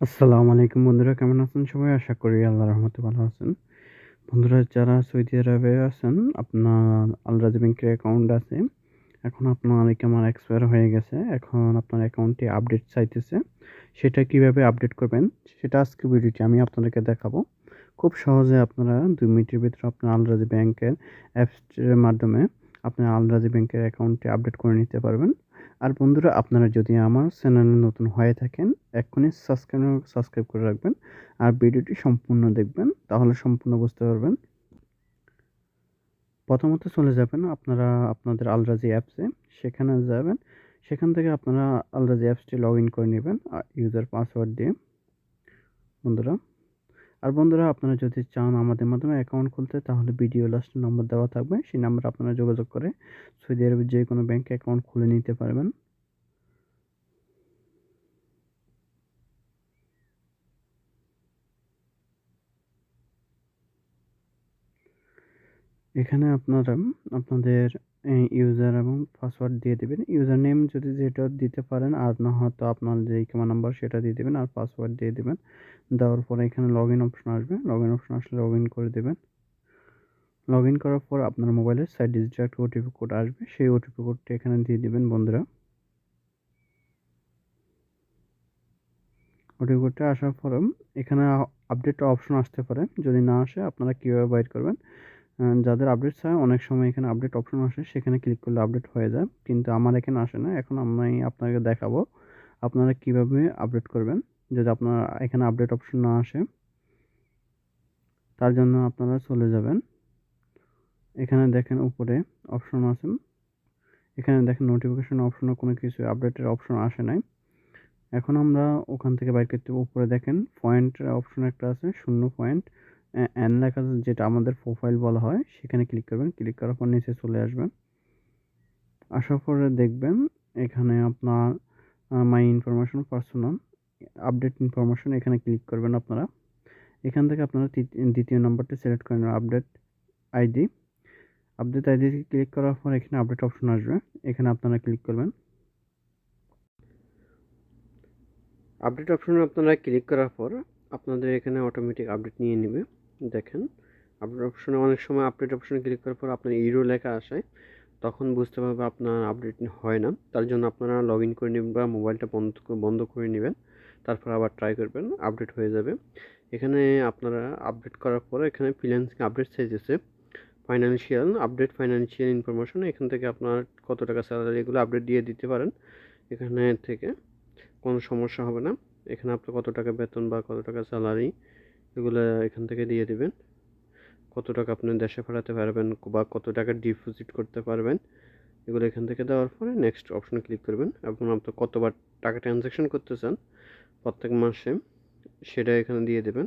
আসসালামু আলাইকুম বন্ধুরা, কেমন আছেন সবাই? আশা করি আল্লাহর রহমতে ভালো আছেন। বন্ধুরা, যারা সৌদি আরবে আছেন, আপনার আলরাজ ব্যাংকের অ্যাকাউন্ট আছে। এখন আপনার অনেক আমার এক্সপায়ার হয়ে গেছে। এখন আপনার অ্যাকাউন্টটি আপডেট চাইতেছে। সেটা কীভাবে আপডেট করবেন, সেটা আজকে ভিডিওটি আমি আপনাদেরকে দেখাবো। খুব সহজে আপনারা দুই মিনিটের ভিতরে আপনার আলরাজ ব্যাংকের অ্যাপসের মাধ্যমে আপনার আলরাজ ব্যাংকের অ্যাকাউন্টটি আপডেট করে নিতে পারবেন। আর বন্ধুরা, আপনারা যদি আমার চ্যানেলে নতুন হয়ে থাকেন, এক্ষুনি সাবস্ক্রাইব সাবস্ক্রাইব করে রাখবেন আর ভিডিওটি সম্পূর্ণ দেখবেন, তাহলে সম্পূর্ণ বুঝতে পারবেন। প্রথমত চলে যাবেন আপনারা আপনাদের আলরাজি অ্যাপসে সেখানে যাবেন, সেখান থেকে আপনারা আলরাজি অ্যাপসটি লগ ইন করে নেবেন ইউজার পাসওয়ার্ড দিয়ে। বন্ধুরা আর বন্ধুরা, আপনারা যদি চান আমাদের মাধ্যমে অ্যাকাউন্ট খুলতে, তাহলে ভিডিও লাস্টে নম্বর দেওয়া থাকবে। সেই নাম্বার আপনারা যোগাযোগ করে সৌদি আরবের যে কোনো ব্যাংকে অ্যাকাউন্ট খুলে নিতে পারবেন। এখানে আপনারা, আপনাদের ইউজার এবং পাসওয়ার্ড দিয়ে দেবেন। ইউজার নেম যদি যেটা দিতে পারেন, আর না হয়তো আপনার যে ইকামা নাম্বার সেটা দিয়ে দেবেন আর পাসওয়ার্ড দিয়ে দেবেন। দেওয়ার পরে এখানে লগ ইন অপশন আসবে। লগ ইন অপশন আসলে লগ ইন করে দেবেন। লগ ইন করার পর আপনার মোবাইলের সাইড ডিজিটাল একটা ওটিপি কোড আসবে। সেই ওটিপি কোডটি এখানে দিয়ে দেবেন বন্ধুরা। ওটিপি কোডটা আসার পরে এখানে আপডেট অপশন আসতে পারে। যদি না আসে, আপনারা কীভাবে বাইর করবেন? যাদের আপডেট চায় অনেক সময় এখানে আপডেট অপশন আসে, সেখানে ক্লিক করলে আপডেট হয়ে যায়। কিন্তু আমার এখানে আসে না, এখন আমি আপনাকে দেখাবো আপনারা কীভাবে আপডেট করবেন। যদি আপনার এখানে আপডেট অপশন না আসে, তার জন্য আপনারা চলে যাবেন। এখানে দেখেন উপরে অপশন আছে। এখানে দেখেন নোটিফিকেশন অপশনও কোনো কিছু আপডেটের অপশন আসে নাই। এখন আমরা ওখান থেকে বাইর করতে উপরে দেখেন পয়েন্ট অপশন একটা আছে, শূন্য পয়েন্ট অ্যান লেখা যেটা আমাদের প্রোফাইল বলা হয়, সেখানে ক্লিক করবেন ক্লিক করার পর নিচে চলে আসবেন। আসার পরে দেখবেন এখানে আপনার my information personal update information এখানে ক্লিক করবেন আপনারা। এখান থেকে আপনারা দ্বিতীয় নম্বরটা সিলেক্ট করে নেবেন update ID update ID click করার পর এখানে আপডেট অপশন আসবে, এখানে আপনারা ক্লিক করবেন। আপডেট অপশনে আপনারা ক্লিক করার পর আপনাদের এখানে অটোমেটিক আপডেট নিয়ে নেবে। দেখেন আপডেট অপশনে অনেক সময় আপডেট অপশনে ক্লিক করার পর আপনার ইরো লেখা আসে, তখন বুঝতে পারবে আপনার আপডেট হয় না। তার জন্য আপনারা লগ ইন করে নেবেন বা মোবাইলটা বন্ধ বন্ধ করে নেবেন, তারপর আবার ট্রাই করবেন আপডেট হয়ে যাবে। এখানে আপনারা আপডেট করার পর এখানে ফ্রিল্যান্সিং আপডেট চাইতেছে। ফাইন্যান্সিয়াল আপডেট ফাইন্যান্সিয়াল ইনফরমেশন এখান থেকে আপনার কত টাকা স্যালারি এগুলো আপডেট দিয়ে দিতে পারেন। এখানে থেকে কোনো সমস্যা হবে না। এখানে আপনার কত টাকা বেতন বা কত টাকা স্যালারি এগুলো এখান থেকে দিয়ে দেবেন। কত টাকা আপনি দেশে পাঠাতে পারবেন বা কত টাকা ডিপোজিট করতে পারবেন, এগুলো এখান থেকে দেওয়ার পরে নেক্সট অপশনে ক্লিক করবেন। এবং আপনি কতবার টাকা ট্রানজ্যাকশন করতে চান প্রত্যেক মাসে, সেটা এখানে দিয়ে দেবেন।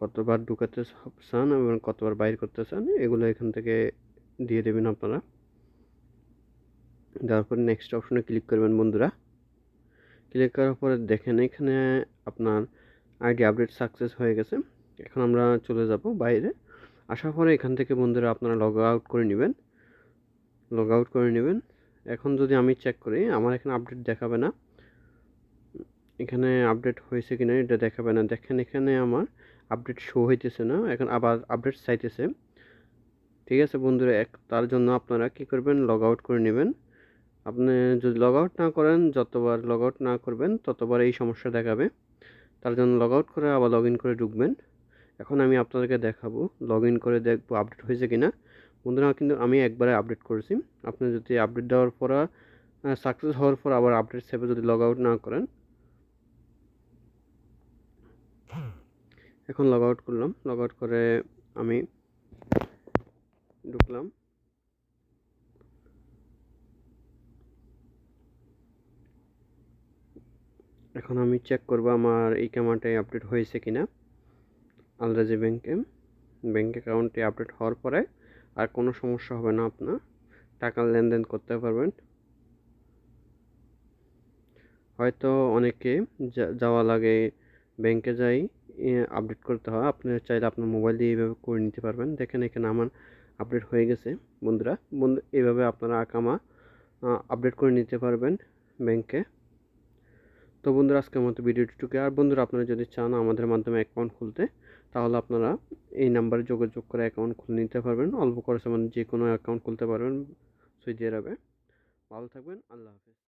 কতবার ঢুকাতে চান এবং কতবার বাইর করতে চান, এগুলো এখান থেকে দিয়ে দেবেন আপনারা। দেওয়ার পরে নেক্সট অপশনে ক্লিক করবেন বন্ধুরা। ক্লিক করার পরে দেখেন এখানে আপনার আইডি আপডেট সাকসেস হয়ে গেছে। এখন আমরা চলে যাব বাইরে। আসার পরে এখান থেকে বন্ধুরা আপনারা লগ আউট করে নেবেন। লগ আউট করে নেবেন। এখন যদি আমি চেক করি, আমার এখানে আপডেট দেখাবে না। এখানে আপডেট হয়েছে কিনা এটা দেখাবে না। দেখেন এখানে আমার আপডেট শো হইতেছে না, এখন আবার আপডেট চাইতেছে। ঠিক আছে বন্ধুরা, এক, তার জন্য আপনারা কি করবেন? লগ আউট করে নেবেন। আপনি যদি লগ আউট না করেন, যতবার লগ আউট না করবেন, ততবার এই সমস্যা দেখাবে। তার জন্য লগ আউট করে আবার লগ ইন করে ঢুকবেন। এখন আমি আপনাদেরকে দেখাবো লগ ইন করে দেখব আপডেট হয়েছে কি না বন্ধুরা, কিন্তু আমি একবারে আপডেট করেছি। আপনি যদি আপডেট দেওয়ার পর সাকসেস হওয়ার পর আবার আপডেট সেভে যদি লগ আউট না করেন। এখন লগ আউট করলাম। লগ আউট করে আমি ঢুকলাম। এখন আমি চেক করব আমার এই ক্যামেরাটাই আপডেট হয়েছে কিনা। আলরাজি ব্যাংকে ব্যাংক অ্যাকাউন্টে আপডেট হওয়ার পরে আর কোনো সমস্যা হবে না আপনার। টাকার লেনদেন করতে পারবেন। হয়তো অনেকে যাওয়া লাগে ব্যাংকে যাই আপডেট করতে হয়। আপনি চাইলে আপনার মোবাইল দিয়ে এইভাবে করে নিতে পারবেন। দেখেন এখানে আমার আপডেট হয়ে গেছে, বন্ধুরা। বন্ধু, এইভাবে আপনারা আকামা আপডেট করে নিতে পারবেন ব্যাংকে তো বন্ধুরা, আজকের মতো ভিডিওটুকু আর বন্ধুরা, আপনারা যদি চান আমাদের মাধ্যমে অ্যাকাউন্ট খুলতে, তাহলে আপনারা এই নাম্বারে যোগাযোগ করে অ্যাকাউন্ট খুলে নিতে পারবেন। অল্প খরচে মানে যে কোনো অ্যাকাউন্ট খুলতে পারবেন সৌদি ভালো থাকবেন, আল্লাহ হাফিজ।